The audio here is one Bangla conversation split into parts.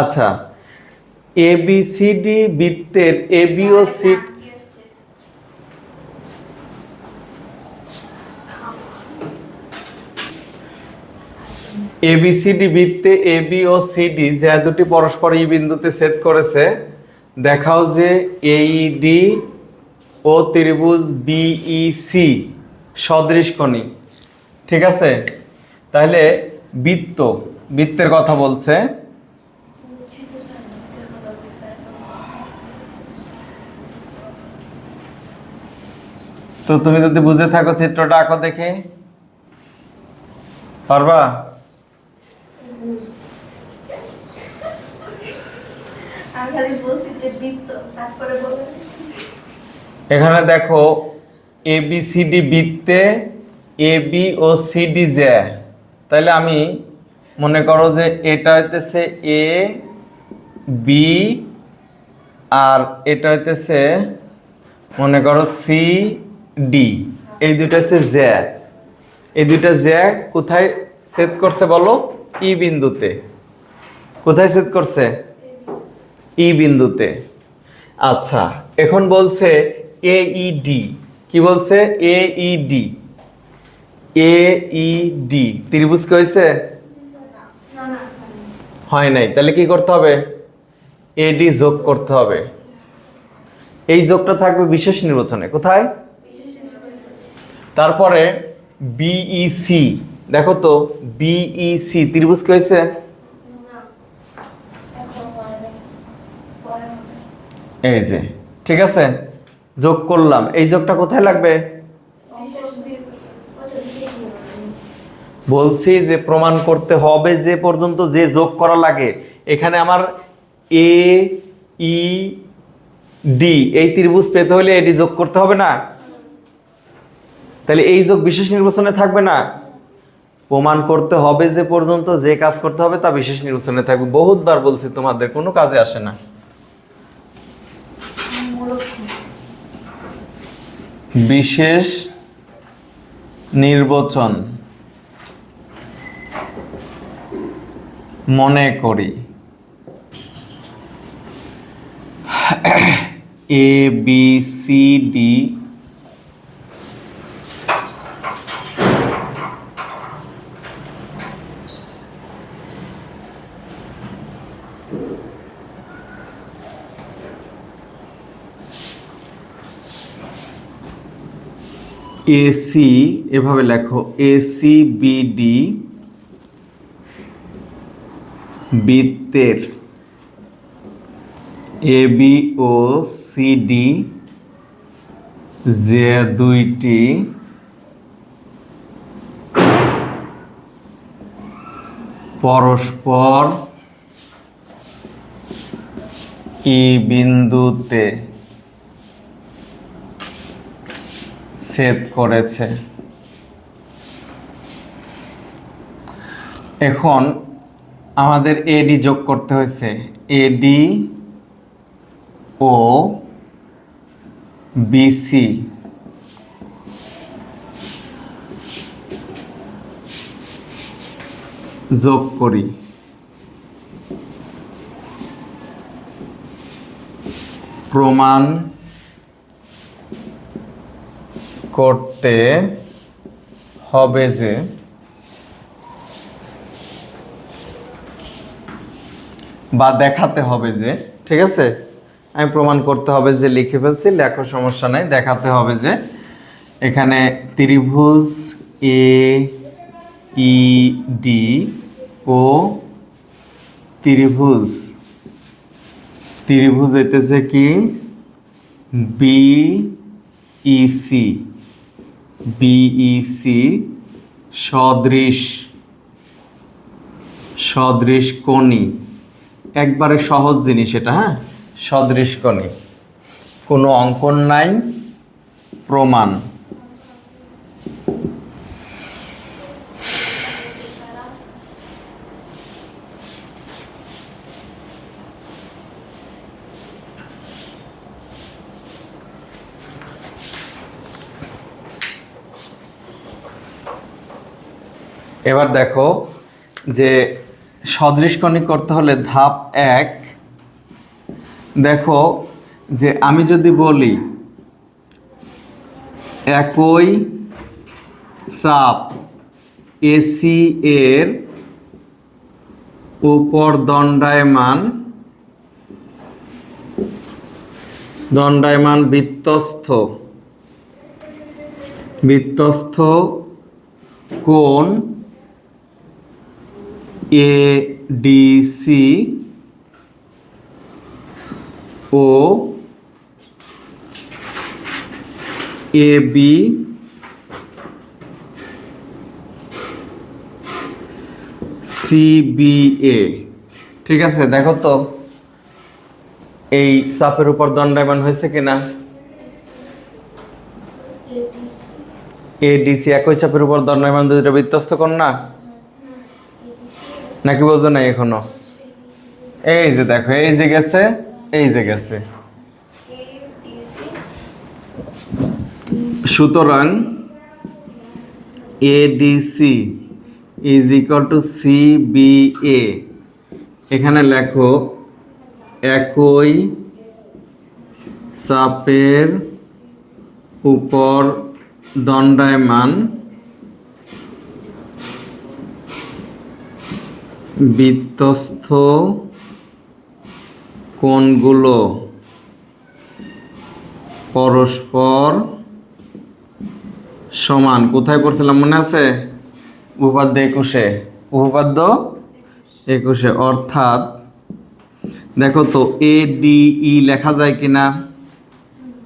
আচ্ছা এ বি সি ডি বৃত্তের এ বি ও সি এ বি সি বৃত্তে এ বি ও সি ডি যে দুটি পরস্পর এই বিন্দুতে ছেদ করেছে দেখাও যে এইডি ও ত্রিভুজ বিইসি সদৃশ কোণী। ঠিক আছে? তাহলে বৃত্ত বৃত্তের কথা বলছে। তো তুমি যদি বুঝে থাকো চিত্রটা আঁকো দেখে। পারবা? এখানে দেখো এ বি সি ডি বৃত্তে এ বি ও সি ডি যে তাহলে আমি মনে করো যে এটা হইতেছে এ বি আর এটা হইতেছে মনে করো সি ডি। এই দুটো হচ্ছে জ্যা। এই দুইটা জ্যা কোথায় ছেদ করছে বলো? ই বিন্দুতে। কোথায় ছেদ করছে? ই বিন্দুতে। আচ্ছা এখন বলছে এ ই ডি। কি বলছে? A E D. A E D. ত্রিভুজ কি হয় নাই। তাহলে কি করতে হবে? এডি যোগ করতে হবে। এই যোগটা থাকবে বিশেষ নির্বাচনে। কোথায়? তারপরে বিইসি দেখো তো বিইসি ত্রিভুজ কি হয়েছে? হয় এই যে, ঠিক আছে? যোগ করলাম। এই যোগটা কোথায় লাগবে? বলছি যে প্রমাণ করতে হবে যে পর্যন্ত যে যোগ করা লাগে। এখানে আমার এ ই ডি এই ত্রিভুজ পেতে হলে এডি যোগ করতে হবে না? তাহলে এই যোগ বিশেষ নির্বাচনে থাকবে না। প্রমাণ করতে হবে যে পর্যন্ত যে কাজ করতে হবে তা বিশেষ নির্বাচনে থাকবে। বহুতবার বলছি, তোমাদের কোনো কাজে আসে না। বিশেষ নির্বাচন মনে করি। A, B, C, D AC এভাবে লেখো এসি বিডি বৃত্তের এ বি ও সিডি যে দুইটি, পরস্পর ই বিন্দুতে। ছেদ করেছে। এখন আমাদের এডি যোগ করতে হয়েছে। এডি ও বিসি যোগ করি। প্রমাণ করতে হবে যে বা দেখাতে হবে যে, ঠিক আছে? আমি প্রমাণ করতে হবে যে লিখে ফেলছি লেখো সমস্যা নাই, দেখাতে হবে যে এখানে ত্রিভুজ এ ই ডি ও ত্রিভুজ। ত্রিভুজ হইতেছে কি? বি ইসি বিইসি সদৃশ সদৃশ কোণী। একবারে সহজ জিনিস এটা হ্যাঁ? সদৃশ কোণী। কোনো অঙ্কন নাই, প্রমাণ। এবার দেখো যে সদৃশকণিক করতে হলে ধাপ এক। দেখো যে আমি যদি বলি একই চাপ এসি এর উপর দণ্ডায়মান দণ্ডায়মান বৃত্তস্থ বৃত্তস্থ কোণ এ ডিসি ও এ বি সিবিএ ঠিক আছে, দেখো তো, এই চাপের উপর দণ্ডায়মান হয়েছে কিনা? এডিসি একই চাপের উপর দণ্ডায়মান দুইটা বৃত্তস্ত কোণ না নাকি বোঝো নাই এখনও? এই যে দেখো, এই যে গেছে, এই যে গেছে। সুতরাং ADC is equal to CBA এখানে লেখো, একই চাপের উপর দণ্ডায়মান বৃত্তস্থ কোণগুলো পরস্পর সমান। কোথায় পড়ছিলাম মনে আছে? উপপাদ্য একুশে। উপপাদ্য একুশে। অর্থাৎ দেখো তো এ ডি ই লেখা যায় কিনা?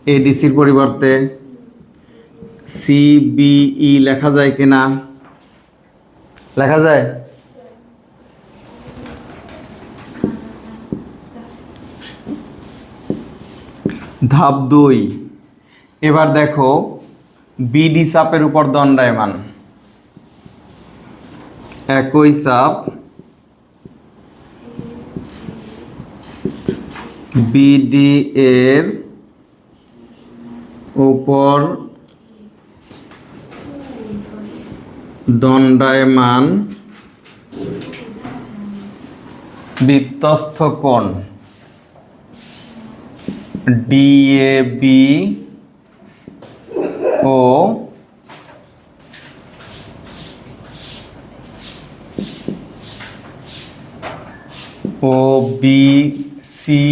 এডিসির পরিবর্তে। সিবিই লেখা যায় কিনা? লেখা যায়? ধাপ দুই। এবার দেখো বিডি চাপের উপর দণ্ডায়মান। একই চাপ বিডি এর উপর দণ্ডায়মান বৃত্তস্থ কোণ। ডিএবি ও ও বি সি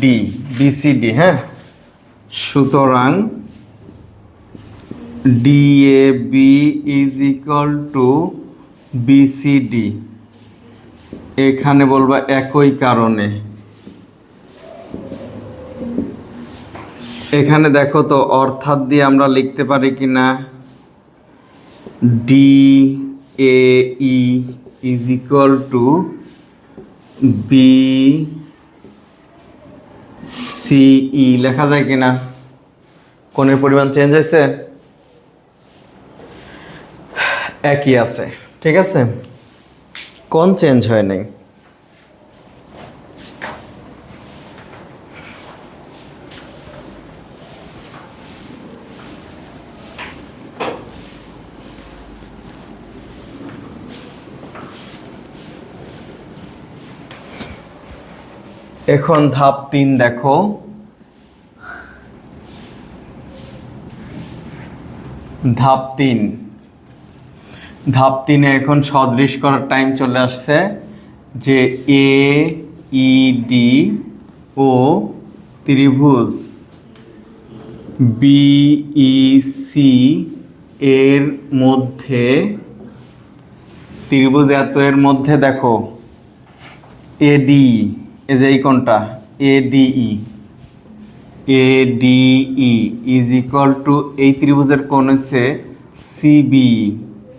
ডি বিসিডি হ্যাঁ? সুতরাং DAB is equal to BCD এখানে বলবা একই কারণে। এখানে দেখো তো অর্থাৎ দিয়ে আমরা লিখতে পারি কি না D A E is equal to B CE লেখা যায় কিনা? কোণের পরিমাণ চেঞ্জ হয়েছে? একই আছে, ঠিক আছে? কোন চেঞ্জ হয় নাই। এখন ধাপ তিন দেখো। ধাপ তিন। ধাপ তিনে এখন সদৃশ করার টাইম চলে আসছে যে এ, ই, ডি ও ত্রিভুজ। বিইসি এর মধ্যে ত্রিভুজ এত এর মধ্যে দেখো। এডি এই যে এই কোনটা ADE ADE is equal to এই ত্রিভুজের কোণ হচ্ছে সিবি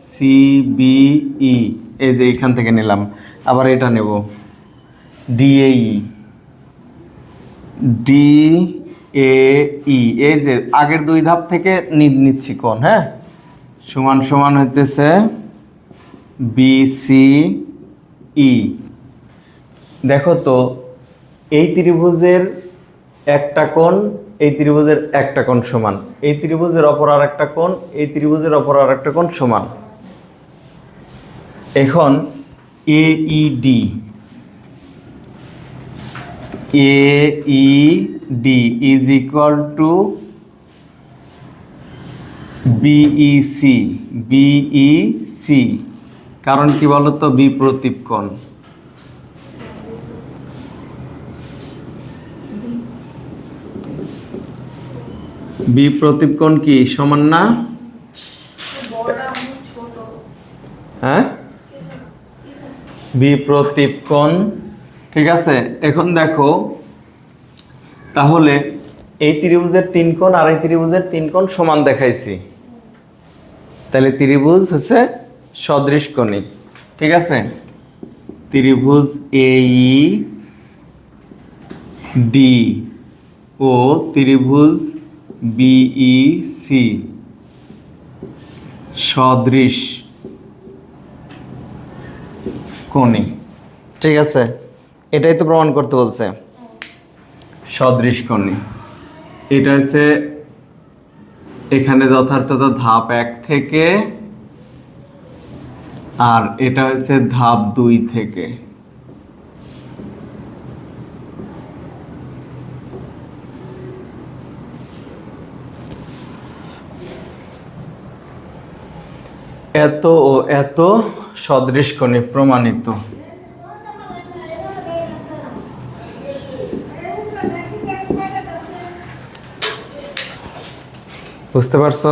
সিবিই এই যে এইখান থেকে নিলাম। আবার এটা নেব। ডিএই ডি এ ই এই যে আগের দুই ধাপ থেকে নিচ্ছি কোণ হ্যাঁ? সমান সমান হইতেছে ই দেখো তো, এই ত্রিভুজের একটা কোণ, এই ত্রিভুজের একটা কোণ সমান। এই ত্রিভুজের অপর আর একটা কোণ, এই ত্রিভুজের অপর আর একটা কোণ সমান। এখন A E D A E D is equal to BE C BE C কারণ কি বলতো? বি প্রতীপ কোণ। বি প্রতীপ কোণ কি? সমান না? হ্যাঁ। বি প্রতীপ কোণ। ঠিক আছে, এখন দেখো, তাহলে এই ত্রিভুজের তিন কোণ আর এই ত্রিভুজের তিন কোণ সমান দেখাইছি। তাহলে ত্রিভুজ হচ্ছে সদৃশ কোণী ঠিক আছে? ত্রিভুজ এ ডি ও ত্রিভুজ বিই সি সদৃশ কোণী। ঠিক আছে? এটাই তো প্রমাণ করতে বলছে। সদৃশ কোণী। এটা হচ্ছে এখানে যথার্থত ধাপ এক থেকে, আর এটা হচ্ছে ধাপ দুই থেকে। এত ও এত সদৃশ কণে প্রমাণিত। বুঝতে পারছ?